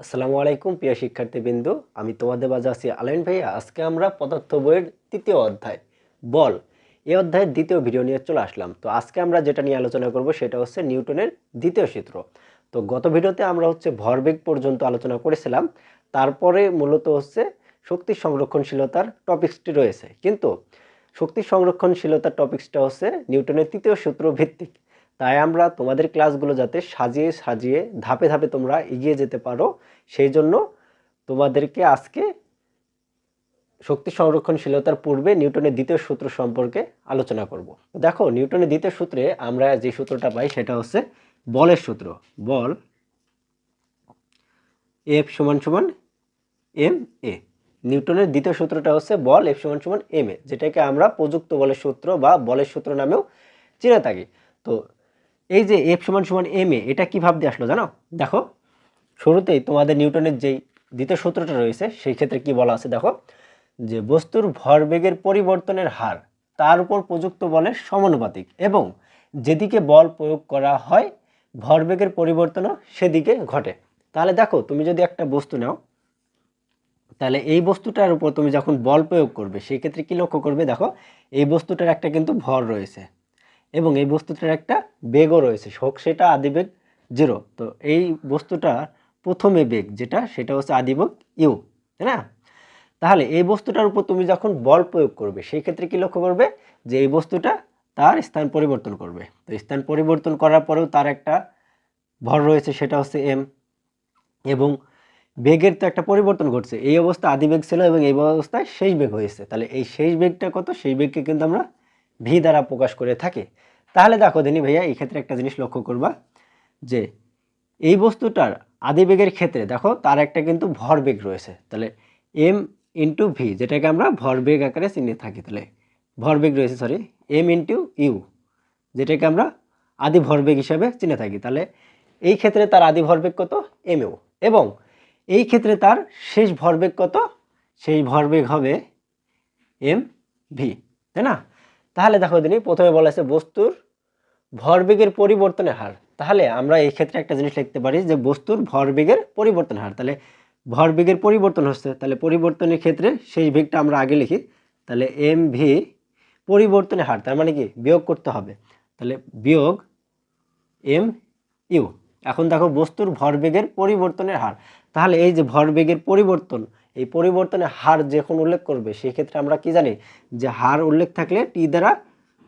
আসসালামু আলাইকুম, প্রিয় শিক্ষার্থীবৃন্দু। আমি তোমাদের মাঝে আছি আলাইন ভাইয়া। আজকে আমরা পদার্থ বইয়ের তৃতীয় অধ্যায়। বল, এই অধ্যায়ের দ্বিতীয় ভিডিও নিয়ে চলে আসলাম। তো আজকে আমরা যেটা নিয়ে আলোচনা করব সেটা হচ্ছে নিউটনের দ্বিতীয় সূত্র। তো গত ভিডিওতে আমরা হচ্ছে ভরবেগ পর্যন্ত আলোচনা করেছিলাম। তারপরে মূলত হচ্ছে শক্তি সংরক্ষণশীলতার টপিক্সটি রয়েছে। কিন্তু শক্তি সংরক্ষণশীলতার টপিক্সটা হচ্ছে নিউটনের তৃতীয় সূত্র ভিত্তিক। তাই আমরা তোমাদের ক্লাসগুলো যাতে সাজিয়ে সাজিয়ে ধাপে ধাপে তোমরা এগিয়ে যেতে পারো, সেই জন্য তোমাদেরকে আজকে শক্তি সংরক্ষণশীলতার পূর্বে নিউটনের দ্বিতীয় সূত্র সম্পর্কে আলোচনা করব। দেখো, নিউটনের দ্বিতীয় সূত্রে আমরা যে সূত্রটা পাই সেটা হচ্ছে বলের সূত্র। বল এফ সমান সমান এম এ। নিউটনের দ্বিতীয় সূত্রটা হচ্ছে বল এফ সমান সমান এম এ, যেটাকে আমরা প্রযুক্ত বলের সূত্র বা বলের সূত্র নামেও চিনে থাকি। তো এই যে এফ সমান সমান এম এ এটা কীভাবে দিয়ে আসলো জানো? দেখো, শুরুতেই তোমাদের নিউটনের যেই দ্বিতীয় সূত্রটা রয়েছে, সেই ক্ষেত্রে কি বলা আছে দেখো, যে বস্তুর ভরবেগের পরিবর্তনের হার তার উপর প্রযুক্ত বলের সমানুপাতিক এবং যেদিকে বল প্রয়োগ করা হয়, ভরবেগের পরিবর্তনও সেদিকে ঘটে। তাহলে দেখো, তুমি যদি একটা বস্তু নাও, তাহলে এই বস্তুটার উপর তুমি যখন বল প্রয়োগ করবে, সেই ক্ষেত্রে কি লক্ষ্য করবে দেখো, এই বস্তুটার একটা কিন্তু ভর রয়েছে। এবং এই বস্তুটার একটা বেগও রয়েছে। শোক সেটা আদিবেগ জিরো। তো এই বস্তুটা প্রথমে বেগ, যেটা সেটা হচ্ছে আদিবেগ ইউ, তাই না? তাহলে এই বস্তুটার উপর তুমি যখন বল প্রয়োগ করবে, সেই ক্ষেত্রে কি লক্ষ্য করবে? যে এই বস্তুটা তার স্থান পরিবর্তন করবে। তো স্থান পরিবর্তন করার পরেও তার একটা ভর রয়েছে, সেটা হচ্ছে এম। এবং বেগের তো একটা পরিবর্তন ঘটছে। এই অবস্থা আদি বেগ ছিল এবং এই অবস্থায় শেষ বেগ হয়েছে। তাহলে এই শেষ বেগটা কত? সেই বেগকে কিন্তু আমরা ভি দ্বারা প্রকাশ করে থাকে। তাহলে দেখো দিনী ভাইয়া, এই ক্ষেত্রে একটা জিনিস লক্ষ্য করবা যে, এই বস্তুটার আদি বেগের ক্ষেত্রে দেখো তার একটা কিন্তু ভরবেগ রয়েছে। তাহলে এম ইন্টু ভি যেটাকে আমরা ভরবেগ আকারে চিনে থাকি, তাহলে ভরবেগ রয়েছে সরি এম ইন্টু ইউ যেটাকে আমরা আদি ভরবেগ হিসাবে চিনে থাকি। তাহলে এই ক্ষেত্রে তার আদি ভরবেগ কত? এম ইউ এবং এই ক্ষেত্রে তার শেষ ভরবেগ কত? সেই ভরবেগ হবে এম ভি তাই না? তাহলে দেখো দিনই প্রথমে বলা আছে বস্তুর ভরবেগের পরিবর্তনের হার। তাহলে আমরা এই ক্ষেত্রে একটা জিনিস লিখতে পারি যে বস্তুর ভরবেগের পরিবর্তন হার। তাহলে ভরবেগের পরিবর্তন হচ্ছে, তাহলে পরিবর্তনের ক্ষেত্রে সেই বেগটা আমরা আগে লিখি। তাহলে এম ভি পরিবর্তনের হার, তার মানে কি? বিয়োগ করতে হবে। তাহলে বিয়োগ এম ইউ। এখন দেখো বস্তুর ভরবেগের পরিবর্তনের হার। তাহলে এই যে ভরবেগের পরিবর্তন এই পরিবর্তনের হার যখন উল্লেখ করবে সেই ক্ষেত্রে আমরা কি জানি যে হার উল্লেখ থাকলে টি দ্বারা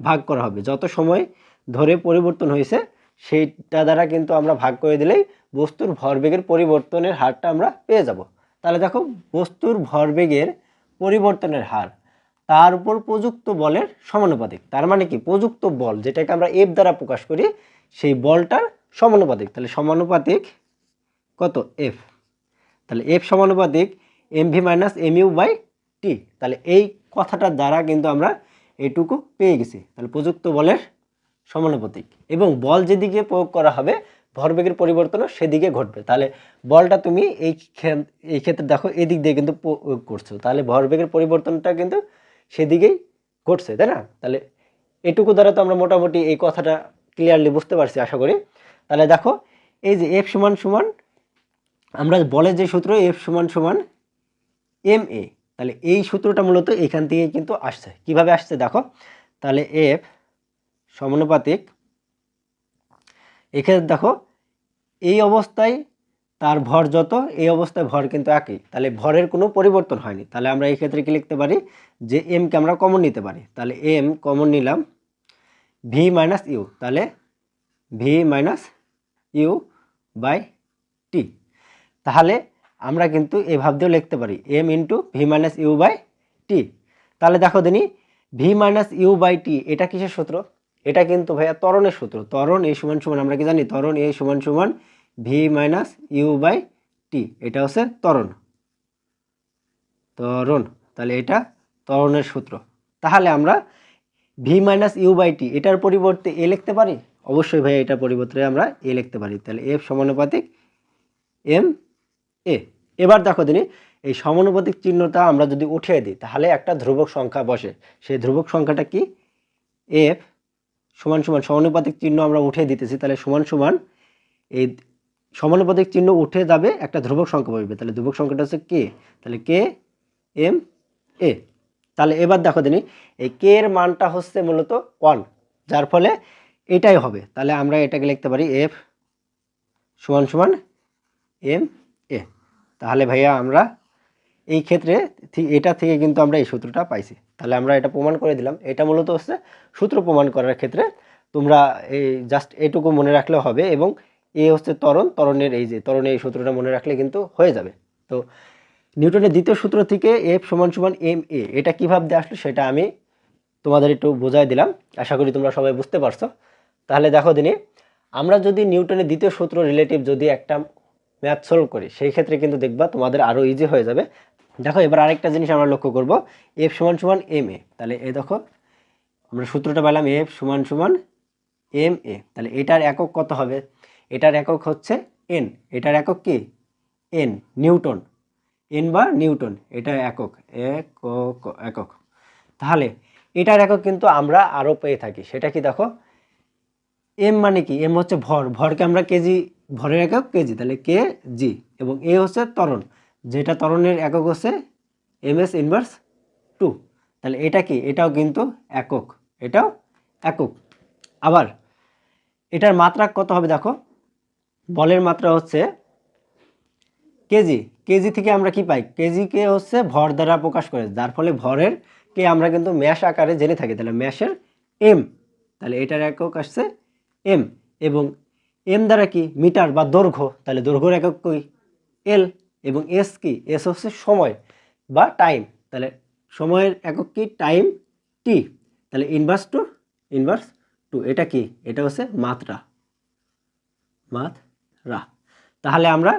ভাগ করা হবে। যত সময় ধরে পরিবর্তন হয়েছে, সেইটা দ্বারা কিন্তু আমরা ভাগ করে দিলেই বস্তুর ভরবেগের পরিবর্তনের হারটা আমরা পেয়ে যাব। তাহলে দেখো, বস্তুর ভরবেগের পরিবর্তনের হার, তার উপর প্রযুক্ত বলের সমানুপাতিক। তার মানে কি? প্রযুক্ত বল, যেটাকে আমরা এফ দ্বারা প্রকাশ করি, সেই বলটার সমানুপাতিক। তাহলে সমানুপাতিক কত? এফ তাহলে এফ সমানুপাতিক M V minus M U by T তাহলে এই কথাটার দ্বারা কিন্তু আমরা এটুকু পেয়ে গেছি। তাহলে প্রযুক্ত বলের সমানুপাতিক। এবং বল যেদিকে প্রয়োগ করা হবে, ভরবেগের পরিবর্তনও সেদিকে ঘটবে। তাহলে বলটা তুমি এই এই ক্ষেত্রে দেখো, এদিক দিয়ে কিন্তু প্রয়োগ করছ। তাহলে ভরবেগের পরিবর্তনটা কিন্তু সেদিকেই ঘটছে, তাই না? তাহলে এটুকু দ্বারা তো আমরা মোটামুটি এই কথাটা ক্লিয়ারলি বুঝতে পারছি, আশা করি। তাহলে দেখো, এই যে এফ সমান সমান, আমরা বলের যে সূত্র এফ সমান সমান এম এ তাহলে এই সূত্রটা মূলত এখান থেকে কিন্তু আসছে। কীভাবে আসছে দেখো? তাহলে এফ সমানুপাতিক এক্ষেত্রে দেখো, এই অবস্থায় তার ভর যত, এই অবস্থায় ভর কিন্তু একই। তাহলে ভরের কোনো পরিবর্তন হয়নি। তাহলে আমরা এই ক্ষেত্রে কি লিখতে পারি? যে এমকে আমরা কমন নিতে পারি। তাহলে এম কমন নিলাম ভি মাইনাস ইউ তাহলে V minus U by T তাহলে আমরা কিন্তু এভাবে দিয়েও লিখতে পারি। M into V minus U by T তাহলে দেখো দিনি V minus U by T এটা কিসের সূত্র? এটা কিন্তু ভাইয়া ত্বরণের সূত্র। ত্বরণ এ সমান সমান, আমরা কি জানি? ত্বরণ এ সমান সমান V minus U by T এটা হচ্ছে ত্বরণ। ত্বরণ। তাহলে এটা ত্বরণের সূত্র। তাহলে আমরা V minus U by T এটার পরিবর্তে এ লিখতে পারি? অবশ্যই ভাইয়া এটার পরিবর্তে আমরা এ লিখতে পারি। তাহলে এফ সমানুপাতিক এম এ, এবার দেখো দিনি এই সমানুপাতিক চিহ্নটা আমরা যদি উঠিয়ে দিই, তাহলে একটা ধ্রুবক সংখ্যা বসে। সেই ধ্রুবক সংখ্যাটা কি? এফ সমান সমান, সমানুপাতিক চিহ্ন আমরা উঠিয়ে দিতেছি, তাহলে সমান সমান এই সমানুপাতিক চিহ্ন উঠে যাবে, একটা ধ্রুবক সংখ্যা পাবে তাহলে ধ্রুবক সংখ্যাটা হচ্ছে কে? তাহলে কে? এম, এ। তাহলে এবার দেখো দিনি এই কে এর মানটা হচ্ছে মূলত ওয়ান, যার ফলে এটাই হবে। তাহলে আমরা এটাকে লিখতে পারি এফ সমান সমান এম এ, তাহলে ভাইয়া আমরা এই ক্ষেত্রে এটা থেকে কিন্তু আমরা এই সূত্রটা পাইছি। তাহলে আমরা এটা প্রমাণ করে দিলাম। এটা মূলত হচ্ছে সূত্র প্রমাণ করার ক্ষেত্রে তোমরা এই জাস্ট এটুকু মনে রাখলেও হবে এবং এ হচ্ছে ত্বরণ, ত্বরণের এই যে ত্বরণের এই সূত্রটা মনে রাখলে কিন্তু হয়ে যাবে। তো নিউটনের দ্বিতীয় সূত্র থেকে এফ সমান সমান এম এ এটা কীভাবে আসলো সেটা আমি তোমাদের একটু বোঝাই দিলাম। আশা করি তোমরা সবাই বুঝতে পারছ। তাহলে দেখো দিনে, আমরা যদি নিউটনের দ্বিতীয় সূত্র রিলেটিভ যদি একটা ম্যাথ সলভ করি। সেই ক্ষেত্রে কিন্তু দেখবা তোমাদের আরও ইজি হয়ে যাবে। দেখো, এবার আরেকটা জিনিস আমরা লক্ষ্য করব। এফ সমান সমান এম এ তাহলে এ দেখো, আমরা সূত্রটা পেলাম এফ সমান সমান এম এ তাহলে এটার একক কত হবে? এটার একক হচ্ছে এন এটার একক কি? N newton. এন বা নিউটন, এটা একক একক একক। তাহলে এটার একক কিন্তু আমরা আরও পেয়ে থাকি। সেটা কি দেখো? এম মানে কি? এম হচ্ছে ভর। ভরকে আমরা কেজি ভরের একক কেজি তাহলে কে জি? এবং এ হচ্ছে ত্বরণ। যেটা ত্বরণের একক হচ্ছে এম এস ইনভার্স টু তাহলে এটা কি? এটাও কিন্তু একক। এটাও একক। আবার এটার মাত্রা কত হবে দেখো? বলের মাত্রা হচ্ছে কেজি। কেজি থেকে আমরা কি পাই? কেজিকে হচ্ছে ভর দ্বারা প্রকাশ করে। যার ফলে ভরের কে আমরা কিন্তু ম্যাশ আকারে জেনে থাকি। তাহলে ম্যাশের এম তাহলে এটার একক আসছে এম এবং এম দ্বারা কি মিটার বা দৈর্ঘ্য? তাহলে দৈর্ঘ্যের একক কই? এল এবং এস কি? এস হচ্ছে সময় বা টাইম তাহলে সময়ের একক কি? টাইম টি তাহলে ইনভার্স টু ইনভার্স টু এটা কি? এটা হচ্ছে মাত্রা। মাত্রা। তাহলে আমরা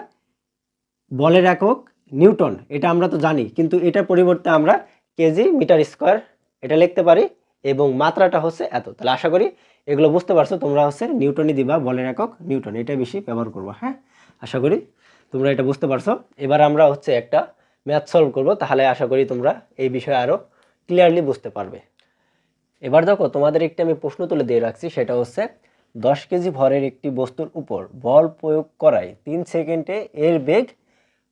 বলের একক নিউটন, এটা আমরা তো জানি, কিন্তু এটার পরিবর্তে আমরা কেজি মিটার স্কোয়ার এটা লিখতে পারি এবং মাত্রাটা হচ্ছে এত। তাহলে আশা করি এগুলো বুঝতে পারছ, তোমরা হচ্ছে নিউটনই দিবা, বলের একক নিউটন এটা বেশি ব্যবহার করব হ্যাঁ? আশা করি তোমরা এটা বুঝতে পারছ। এবার আমরা হচ্ছে একটা ম্যাথ সলভ করব, তাহলে আশা করি তোমরা এই বিষয়ে আরও ক্লিয়ারলি বুঝতে পারবে। এবার দেখো, তোমাদের একটি আমি প্রশ্ন তুলে দিয়ে রাখছি, সেটা হচ্ছে দশ কেজি ভরের একটি বস্তুর উপর বল প্রয়োগ করায় তিন সেকেন্ডে এর বেগ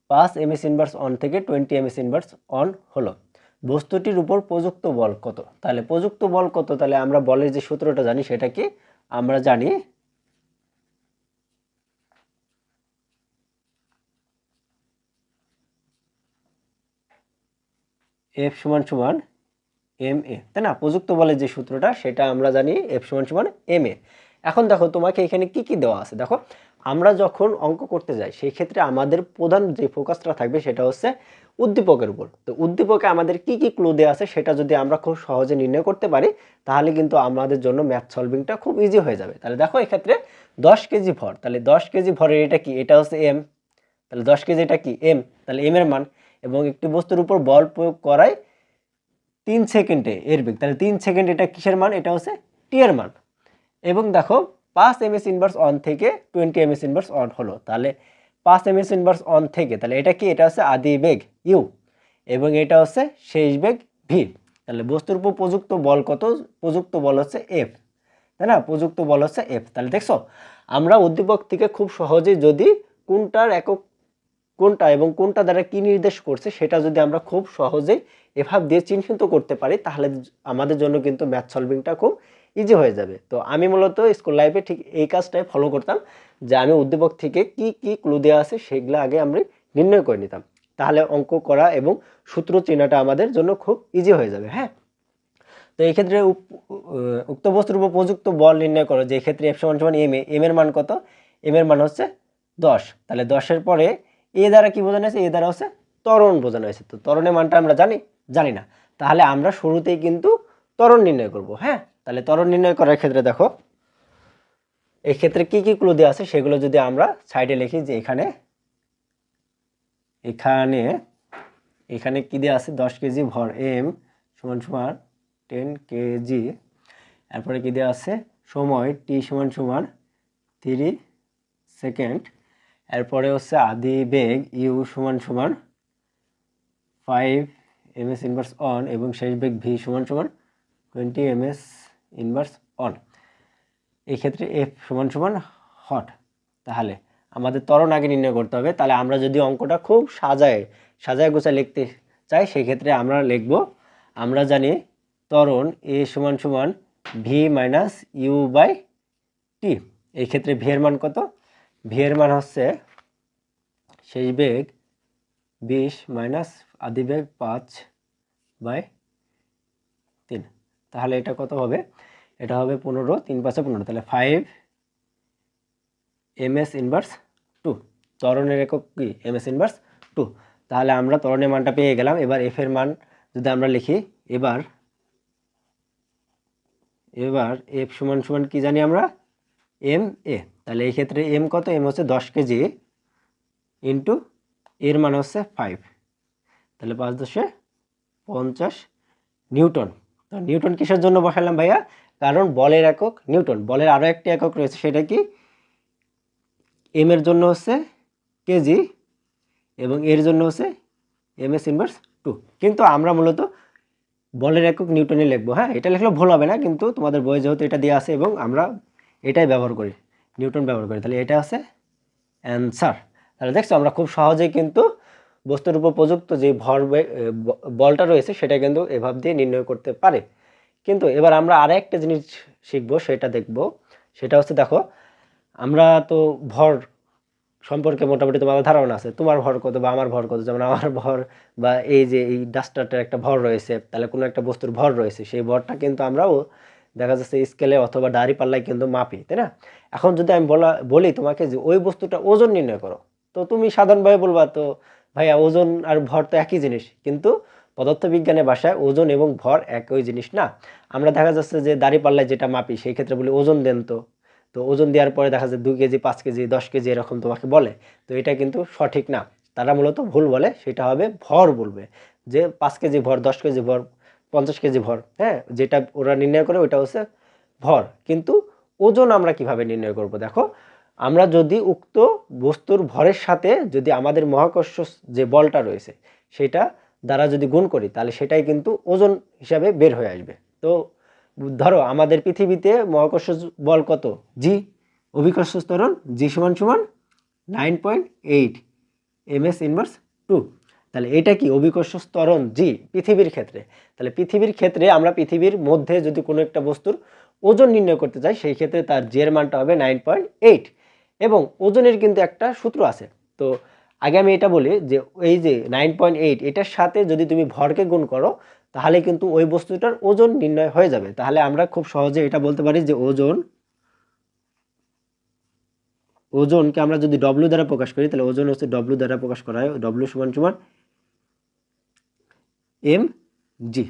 পাঁচ এমএস ইনভার্স অন থেকে টোয়েন্টি এমএস ইনভার্স অন হলো। বস্তুটির উপর প্রযুক্ত বল কত? তাহলে প্রযুক্ত বল কত? তাহলে আমরা বলের যে সূত্রটা জানি সেটা কি আমরা জানি এফ সমান সমান এম এ। তাই না? প্রযুক্ত বলের যে সূত্রটা, সেটা আমরা জানি এফ সমান সমান এম এ। এখন দেখো, তোমাকে এখানে কি কি দেওয়া আছে? দেখো, আমরা যখন অঙ্ক করতে যাই সেই ক্ষেত্রে আমাদের প্রধান যে ফোকাসটা থাকবে সেটা হচ্ছে উদ্দীপকের উপর। তো উদ্দীপকে আমাদের কি কি ক্লু দেওয়া আছে সেটা যদি আমরা খুব সহজে নির্ণয় করতে পারি, তাহলে কিন্তু আমাদের জন্য ম্যাথ সলভিংটা খুব ইজি হয়ে যাবে। তাহলে দেখো, এক্ষেত্রে দশ কেজি ভর। তাহলে দশ কেজি ভরের এটা কি? এটা হচ্ছে এম তাহলে দশ কেজি এটা কি? এম তাহলে এম এর মান। এবং একটি বস্তুর উপর বল প্রয়োগ করায় তিন সেকেন্ডে এর বেগ। তাহলে তিন সেকেন্ড এটা কিসের মান? এটা হচ্ছে টি এর মান। এবং দেখো পাঁচ এম এস ইনভার্স অন থেকে twenty M S inverse one হলো। তাহলে পাঁচ এম এস ইনভার্স অন থেকে, তাহলে এটা কি? এটা হচ্ছে আদি বেগ ইউ এবং এটা হচ্ছে শেষ বেগ ভি তাহলে বস্তুর উপর প্রযুক্ত বল কত? প্রযুক্ত বল হচ্ছে এফ তাই না? প্রযুক্ত বল হচ্ছে এফ তাহলে দেখছ, আমরা উদ্দীপক থেকে খুব সহজেই যদি কোনটার একক কোনটা এবং কোনটা দ্বারা কি নির্দেশ করছে সেটা যদি আমরা খুব সহজেই এভাবে দিয়ে চিহ্নিত করতে পারি, তাহলে আমাদের জন্য কিন্তু ম্যাথ সলভিংটা খুব ইজি হয়ে যাবে। তো আমি মূলত স্কুল লাইফে ঠিক এই কাজটাই ফলো করতাম, যে আমি উদ্দীপক থেকে কি কি ক্লু দেওয়া আছে সেগুলো আগে আমরা নির্ণয় করে নিতাম। তাহলে অঙ্ক করা এবং সূত্র চেনাটা আমাদের জন্য খুব ইজি হয়ে যাবে হ্যাঁ? তো এই ক্ষেত্রে উক্ত বস্তুর উপর প্রযুক্ত বল নির্ণয় করো, যে ক্ষেত্রে এফ সমান সমান এম এ এম এর মান কত? এম এর মান হচ্ছে দশ। তাহলে দশের পরে এ দ্বারা কি বোঝানো হয়েছে? এ দ্বারা হচ্ছে ত্বরণ বোঝানো হয়েছে। তো ত্বরণের মানটা আমরা জানি? জানি না। তাহলে আমরা শুরুতেই কিন্তু ত্বরণ নির্ণয় করব হ্যাঁ? তাহলে ত্বরণ নির্ণয় করার ক্ষেত্রে দেখো এই ক্ষেত্রে কি কি ক্লু দেওয়া আছে সেগুলো যদি আমরা সাইডে লিখি যে এখানে এখানে এখানে কি দেওয়া আছে? দশ কেজি ভর এম সমান সমান টেন কেজি। এরপরে কি দেওয়া আছে? সময় টি সমান সমান থ্রি সেকেন্ড এরপরে হচ্ছে আদি বেগ ইউ সমান সমান five M S inverse one এবং শেষ বেগ ভি সমান সমান twenty M S inverse one এই ক্ষেত্রে এফ সমান সমান হট তাহলে আমাদের ত্বরণ আগে নির্ণয় করতে হবে। তাহলে আমরা যদি অঙ্কটা খুব সাজায় সাজায় গোছায় লিখতে চাই সেই ক্ষেত্রে আমরা লিখব, আমরা জানি ত্বরণ এ সমান সমান V minus U by T এই ক্ষেত্রে ভি এর মান কত? ভি এর মান হচ্ছে শেষ বেগ বিশ মাইনাস আদি বেগ পাঁচ বাই তিন। তাহলে এটা কত হবে? এটা হবে পনেরো, তিন পাঁচে পনেরো। তাহলে five M S inverse two ত্বরণের একক কি? এম এস ইনভার্স টু তাহলে আমরা ত্বরণের মানটা পেয়ে গেলাম। এবার এফ এর মান যদি আমরা লিখি, এবার এবার এফ সমান সমান কি জানি আমরা? এম এ তাহলে এই ক্ষেত্রে এম কত? এম হচ্ছে দশ কেজি ইন্টু এর মান হচ্ছে ফাইভ তাহলে পাঁচ দশে পঞ্চাশ নিউটন। তো নিউটন কিসের জন্য বসালাম ভাইয়া? কারণ বলের একক নিউটন। বলের আরও একটি একক রয়েছে, সেটা কি? এম এর জন্য হচ্ছে কেজি এবং এর জন্য হচ্ছে এম এস ইনভার্স টু কিন্তু আমরা মূলত বলের একক নিউটনে লিখব। হ্যাঁ এটা লিখলেও ভুল হবে না, কিন্তু তোমাদের বই যেহেতু এটা দিয়ে আছে এবং আমরা এটাই ব্যবহার করি নিউটন ব্যবহার করি। তাহলে এটা আছে অ্যান্সার। তাহলে দেখছ আমরা খুব সহজেই কিন্তু বস্তুর উপর প্রযুক্ত যে ভর বলটা রয়েছে সেটা কিন্তু এভাব দিয়ে নির্ণয় করতে পারে। কিন্তু এবার আমরা আর একটা জিনিস শিখব, সেটা দেখব। সেটা হচ্ছে দেখো, আমরা তো ভর সম্পর্কে মোটামুটি তোমার ধারণা আছে। তোমার ভর কত বা আমার ভর কত? যেমন আমার ভর বা এই যে এই ডাস্টারটার একটা ভর রয়েছে, তাহলে কোনো একটা বস্তুর ভর রয়েছে। সেই ভরটা কিন্তু আমরাও দেখা যাচ্ছে স্কেলে অথবা দাড়ি পাল্লায় কিন্তু মাপি, তাই না? এখন যদি আমি বলা, বলি তোমাকে যে ওই বস্তুটা ওজন নির্ণয় করো, তো তুমি সাধারণভাবে বলবা, তো ভাইয়া ওজন আর ভর তো একই জিনিস, কিন্তু পদার্থবিজ্ঞানের ভাষায় ওজন এবং ভর একই জিনিস না। আমরা দেখা যাচ্ছে যে দাড়ি পাল্লায় যেটা মাপি, সেই ক্ষেত্রে বলি ওজন দেন তো। তো ওজন দেওয়ার পরে দেখা যায় দুই কেজি, পাঁচ কেজি, দশ কেজি এরকম তোমাকে বলে, তো এটা কিন্তু সঠিক না। তারা মূলত ভুল বলে, সেটা হবে ভর বলবে। যে পাঁচ কেজি ভর, দশ কেজি ভর পঞ্চাশ কেজি ভর হ্যাঁ? যেটা ওরা নির্ণয় করে ওটা হচ্ছে ভর। কিন্তু ওজন আমরা কীভাবে নির্ণয় করব? দেখো, আমরা যদি উক্ত বস্তুর ভরের সাথে যদি আমাদের মহাকর্ষ যে বলটা রয়েছে, সেটা দ্বারা যদি গুণ করি, তাহলে সেটাই কিন্তু ওজন হিসাবে বের হয়ে আসবে। তো ধরো, আমাদের পৃথিবীতে মহাকর্ষ বল কত? জি, অভিকর্ষ স্তরণ জি সমান সমান nine point eight, M S inverse two. তাহলে এটা কি? অভিকর্ষ স্তরণ জি, পৃথিবীর ক্ষেত্রে। তাহলে পৃথিবীর ক্ষেত্রে আমরা পৃথিবীর মধ্যে যদি কোনো একটা বস্তুর ওজন নির্ণয় করতে চাই, সেই ক্ষেত্রে তার জের মানটা হবে নাইন পয়েন্ট এইট এবং ওজনের কিন্তু একটা সূত্র আছে। তো আগে আমি এটা বলি যে, এই যে নাইন পয়েন্ট এইট এটার সাথে যদি তুমি ভরকে গুণ করো, তাহলে কিন্তু ওই বস্তুটার ওজন নির্ণয় হয়ে যাবে। তাহলে আমরা খুব সহজে এটা বলতে পারি যে ওজন, ওজনকে আমরা যদি ডব্লিউ দ্বারা প্রকাশ করি, তাহলে ওজন হচ্ছে ডব্লিউ দ্বারা প্রকাশ করা হয় ডব্লিউ সমান সমান এম জি।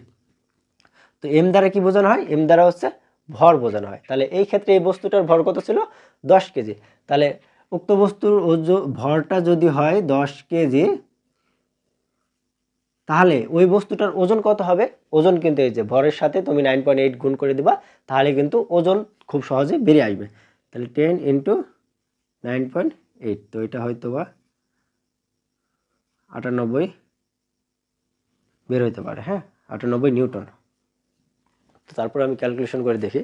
তো এম দ্বারা কি বোঝানো হয়? এম দ্বারা হচ্ছে ভর বোঝানো হয়। তাহলে এই ক্ষেত্রে এই বস্তুটার ভর কত ছিল? দশ কেজি। তাহলে উক্ত বস্তুর ভরটা যদি হয় দশ কেজি, তাহলে ওই বস্তুটার ওজন কত হবে? ওজন কিন্তু এই যে ভরের সাথে তুমি নাইন পয়েন্ট এইট গুণ করে দিবা, তাহলে কিন্তু ওজন খুব সহজে বেরিয়ে আসবে। তাহলে ten into nine point eight তো এটা হয়তো বা আটানব্বই বের হইতে পারে হ্যাঁ? আটানব্বই নিউটন। তো তারপর আমি ক্যালকুলেশন করে দেখি।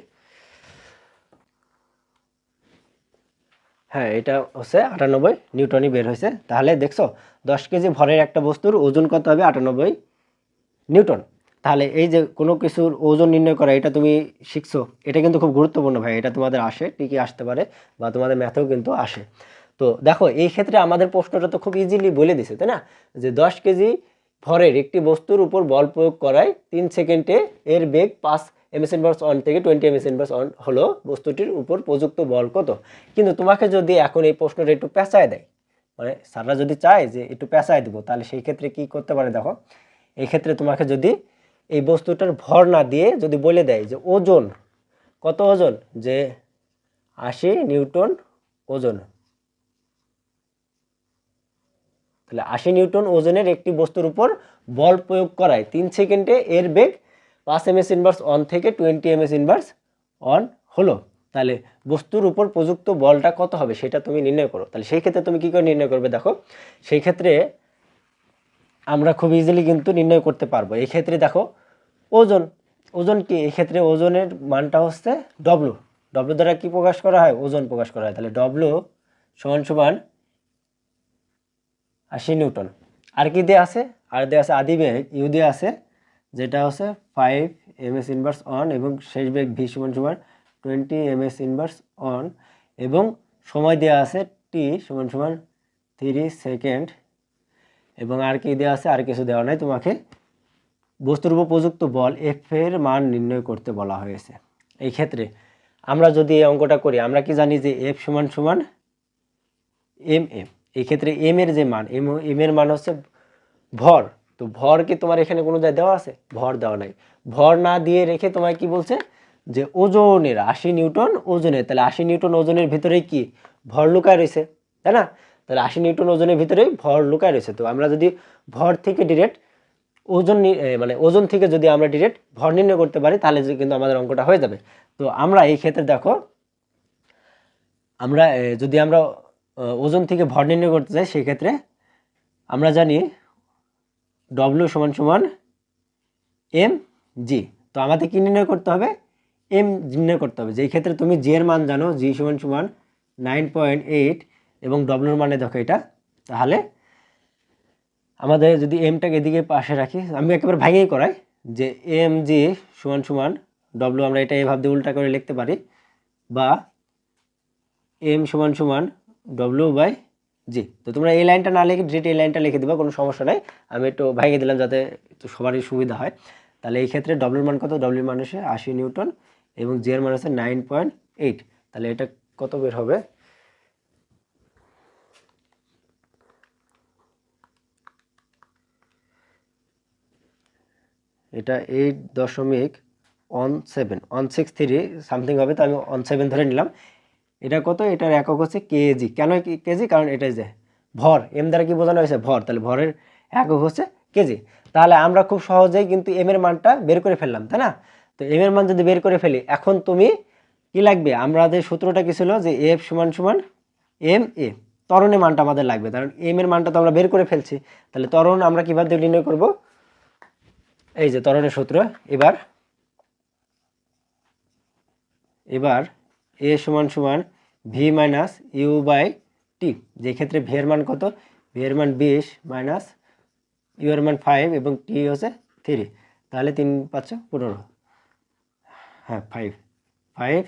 হ্যাঁ এটা হচ্ছে আটানব্বই নিউটনই বের হয়েছে। তাহলে দেখছ, দশ কেজি ভরের একটা বস্তুর ওজন কত হবে? আটানব্বই নিউটন। তাহলে এই যে কোনো কিছুর ওজন নির্ণয় করা, এটা তুমি শিখছো, এটা কিন্তু খুব গুরুত্বপূর্ণ ভাই। এটা তোমাদের আসে, ঠিকই আসতে পারে, বা তোমাদের ম্যাথেও কিন্তু আসে। তো দেখো, এই ক্ষেত্রে আমাদের প্রশ্নটা তো খুব ইজিলি বলে দিছে, তাই না? যে দশ কেজি ভরের একটি বস্তুর উপর বল প্রয়োগ করায় তিন সেকেন্ডে এর বেগ পাঁচ এমএস ইনভার্স অন থেকে টোয়েন্টি এমএস ইনভার্স অন হলো বস্তুটির উপর প্রযুক্ত বল কত? কিন্তু তোমাকে যদি এখন এই প্রশ্নটা একটু পেঁচায় দেয় মানে স্যাররা যদি চায় যে একটু পেঁচায় দেবো, তাহলে সেই ক্ষেত্রে কি করতে পারে দেখো? এই ক্ষেত্রে তোমাকে যদি এই বস্তুটার ভর না দিয়ে যদি বলে দেয় যে ওজন, কত ওজন? যে আশি নিউটন ওজন। তাহলে আশি নিউটন ওজনের একটি বস্তুর উপর বল প্রয়োগ করায় তিন সেকেন্ডে এর বেগ পাঁচ এম এস ইনভার্স অন থেকে twenty M S inverse one হলো। তাহলে বস্তুর উপর প্রযুক্ত বলটা কত হবে সেটা তুমি নির্ণয় করো। তাহলে সেই ক্ষেত্রে তুমি কী করে নির্ণয় করবে দেখো? সেই ক্ষেত্রে আমরা খুব ইজিলি কিন্তু নির্ণয় করতে পারব। এই ক্ষেত্রে দেখো, ওজন ওজন কি? এই ক্ষেত্রে ওজনের মানটা হচ্ছে ডব্লু ডব্লু দ্বারা কি প্রকাশ করা হয়? ওজন প্রকাশ করা হয়। তাহলে ডব্লু সমান সমান আশি নিউটন। আর কি দিয়ে আছে? আর দেওয়া আছে আদি বেগ, ইউ দিয়ে আছে, যেটা হচ্ছে five M S inverse one এবং শেষ বেগ ভি সমান সমান twenty M S inverse one এবং সময় দেওয়া আছে টি সমান সমান থ্রি সেকেন্ড এবং আর কি দেওয়া আছে? আর কিছু দেওয়া নাই। তোমাকে বস্তুর উপর প্রযুক্ত বল এফ এর মান নির্ণয় করতে বলা হয়েছে। এই ক্ষেত্রে আমরা যদি এই অঙ্কটা করি, আমরা কি জানি যে এফ সমান সমান এম এম এই ক্ষেত্রে এম এর যে মান এম এম এর মান হচ্ছে ভর। তো ভর কি তোমার এখানে কোনো জায়গায় দেওয়া আছে? ভর দেওয়া নাই। ভর না দিয়ে রেখে তোমায় কি বলছে? যে ওজনের, আশি নিউটন ওজনের, তাহলে আশি নিউটন ওজনের ভিতরে কি? ভর লুকায় রয়েছে, তাই না? তাহলে আশি নিউটন ওজনের ভিতরে ভর লুকায় রয়েছে। তো আমরা যদি ভর থেকে ডিরেক্ট ওজন মানে ওজন থেকে যদি আমরা ডিরেক্ট ভর নির্ণয় করতে পারি, তাহলে কিন্তু আমাদের অঙ্কটা হয়ে যাবে। তো আমরা এই ক্ষেত্রে দেখো, আমরা যদি আমরা ওজন থেকে ভর নির্ণয় করতে চাই সেই ক্ষেত্রে আমরা জানি ডব্লিউ সমান সমান এম জি তো আমাদের কি নির্ণয় করতে হবে? এম নির্ণয় করতে হবে। যেই ক্ষেত্রে তুমি জি এর মান জানো জি সমান সমান নাইন পয়েন্ট এইট এবং ডব্লিউর মানে দেখো এটা। তাহলে আমাদের যদি এমটাকে এদিকে পাশে রাখি, আমি একেবারে ভাঙেই করাই যে এম জি সমান সমান ডব্লিউ আমরা এটা এভাবে উল্টা করে লিখতে পারি বা এম সমান সমান ডব্লিউ বাই জি তো তোমরা এই লাইনটা না লিখে ডিরেক্ট এই লাইনটা লিখে দিবা, কোনো সমস্যা নাই। আমি একটু ভাঙিয়ে দিলাম যাতে একটু সবারই সুবিধা হয়। তাহলে এই ক্ষেত্রে ডব্লিউর মান কত? ডব্লিউর মান হচ্ছে আশি নিউটন এবং জি এর মান হচ্ছে নাইন পয়েন্ট এইট তাহলে এটা কত বের হবে? এটা এইট দশমিক one seven one six three something হবে, তো আমি ওয়ান সেভেন ধরে নিলাম। এটা কত? এটার একক হচ্ছে কেজি। কেন কেজি? কারণ এটা যে ভর এম দ্বারা কি বোঝানো হয়েছে? ভর। তাহলে ভরের একক হচ্ছে কেজি। তাহলে আমরা খুব সহজেই কিন্তু এম এর মানটা বের করে ফেললাম, তাই না? তো এম এর মান যদি বের করে ফেলি, এখন তুমি কি লাগবে? আমাদের সূত্রটা কি ছিল? যে এফ সমান সমান এম এ ত্বরণের মানটা আমাদের লাগবে। কারণ এম এর মানটা তো আমরা বের করে ফেলছি। তাহলে ত্বরণ আমরা কীভাবে নির্ণয় করব? এই যে তরণের সূত্র। এবার এবার এ সমান সমান V minus U by T যে ক্ষেত্রে ভি এর মান কত? ভি এর মান বিশ মাইনাস ইউ এর মান ফাইভ এবং টি হচ্ছে থ্রি তাহলে তিন পাঁচ পনেরো। হ্যাঁ five five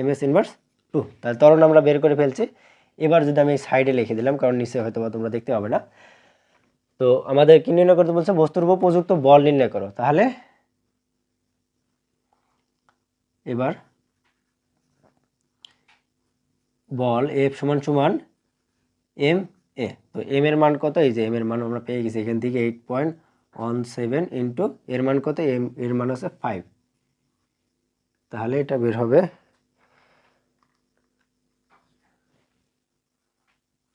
M S inverse two তাহলে তরণ আমরা বের করে ফেলছি। এবার যদি আমি সাইডে লিখে দিলাম, কারণ নিচে হয়তো বা তোমরা দেখতে পাবে না। তো আমাদের কি নির্ণয় করতে বলছে? বস্তুর উপর প্রযুক্ত বল নির্ণয় করো। তাহলে এবার বল এফ সমান সমান এম এ। তো এম এর মান কত? এই যে এম এর মান আমরা পেয়ে গেছি এখান থেকে eight point one seven into এর মান কত? এম, এর মান হচ্ছে ফাইভ তাহলে এটা বের হবে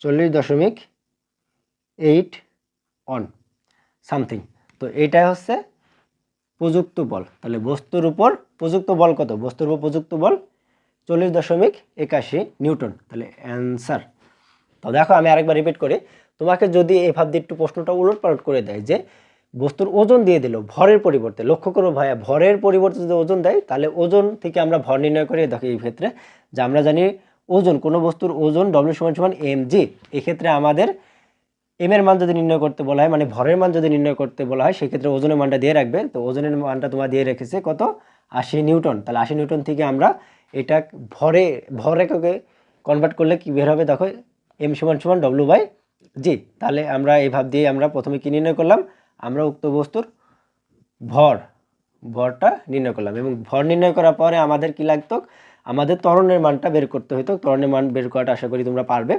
চল্লিশ দশমিক এইট অন সামথিং তো এইটা হচ্ছে প্রযুক্ত বল। তাহলে বস্তুর উপর প্রযুক্ত বল কত? বস্তুর উপর প্রযুক্ত বল চল্লিশ দশমিক একাশি নিউটন। তাহলে অ্যান্সার। তো দেখো, আমি আরেকবার রিপিট করি। তোমাকে যদি এভাবে একটু প্রশ্নটা উলট পালট করে দেয় যে, বস্তুর ওজন দিয়ে দিল ভরের পরিবর্তে, লক্ষ্য করো ভাইয়া, ভরের পরিবর্তে যদি ওজন দেয়, তাহলে ওজন থেকে আমরা ভর নির্ণয় করি। দেখো এই ক্ষেত্রে, যে আমরা জানি ওজন, কোনো বস্তুর ওজন ডব্লিউ সমান সমান এম জি এক্ষেত্রে আমাদের এম এর মান যদি নির্ণয় করতে বলা হয় মানে ভরের মান যদি নির্ণয় করতে বলা হয়, সেক্ষেত্রে ওজনের মানটা দিয়ে রাখবে। তো ওজনের মানটা তোমার দিয়ে রেখেছে কত? আশি নিউটন। তাহলে আশি নিউটন থেকে আমরা এটা ভরে, ভর এককে কনভার্ট করলে কি বের হবে? দেখো এম সমান সমান ডব্লু বাই জি তাহলে আমরা এই ভাব দিয়ে আমরা প্রথমে কি নির্ণয় করলাম? আমরা উক্ত বস্তুর ভর, ভরটা নির্ণয় করলাম এবং ভর নির্ণয় করার পরে আমাদের কি লাগতো? আমাদের ত্বরণের মানটা বের করতে হতো ত্বরণের মান বের করাটা আশা করি তোমরা পারবে।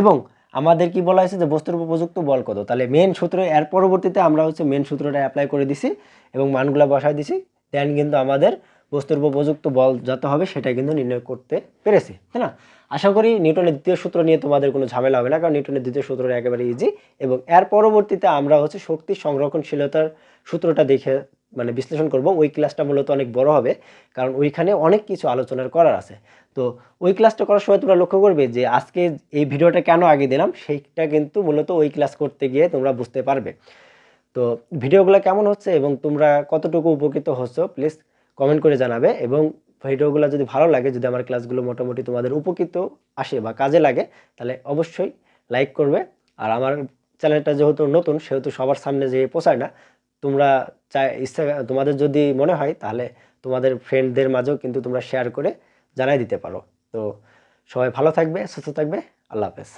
এবং আমাদের কি বলা হয়েছে যে বস্তুর উপযুক্ত বল কত? তাহলে মেন সূত্র, এর পরবর্তীতে আমরা হচ্ছে মেন সূত্রটা অ্যাপ্লাই করে দিছি এবং মানগুলো বসায় দিছি। দেন কিন্তু আমাদের বস্তুর উপযুক্ত বল যত হবে সেটা কিন্তু নির্ণয় করতে পেরেছি, তাই না? আশা করি নিউটনের দ্বিতীয় সূত্র নিয়ে তোমাদের কোনো ঝামেলা হবে না, কারণ নিউটনের দ্বিতীয় সূত্রটা একেবারে ইজি এবং এর পরবর্তীতে আমরা হচ্ছে শক্তি সংরক্ষণশীলতার সূত্রটা দেখে মানে বিশ্লেষণ করব। ওই ক্লাসটা মূলত অনেক বড় হবে, কারণ ওইখানে অনেক কিছু আলোচনার করার আছে। তো ওই ক্লাসটা করার সময় তোমরা লক্ষ্য করবে যে আজকে এই ভিডিওটা কেন আগে দিলাম, সেইটা কিন্তু মূলত ওই ক্লাস করতে গিয়ে তোমরা বুঝতে পারবে। তো ভিডিওগুলো কেমন হচ্ছে এবং তোমরা কতটুকু উপকৃত হচ্ছ প্লিজ কমেন্ট করে জানাবে এবং ভিডিওগুলো যদি ভালো লাগে, যদি আমার ক্লাসগুলো মোটামুটি তোমাদের উপকৃত আসে বা কাজে লাগে, তাহলে অবশ্যই লাইক করবে। আর আমার চ্যানেলটা যেহেতু নতুন, সেহেতু সবার সামনে যে পৌঁছায় না তোমরা চাই, ইচ্ছা, তোমাদের যদি মনে হয়, তাহলে তোমাদের ফ্রেন্ডদের মাঝেও কিন্তু তোমরা শেয়ার করে জানাই দিতে পারো। তো সবাই ভালো থাকবে, সুস্থ থাকবে, আল্লাহ হাফেজ।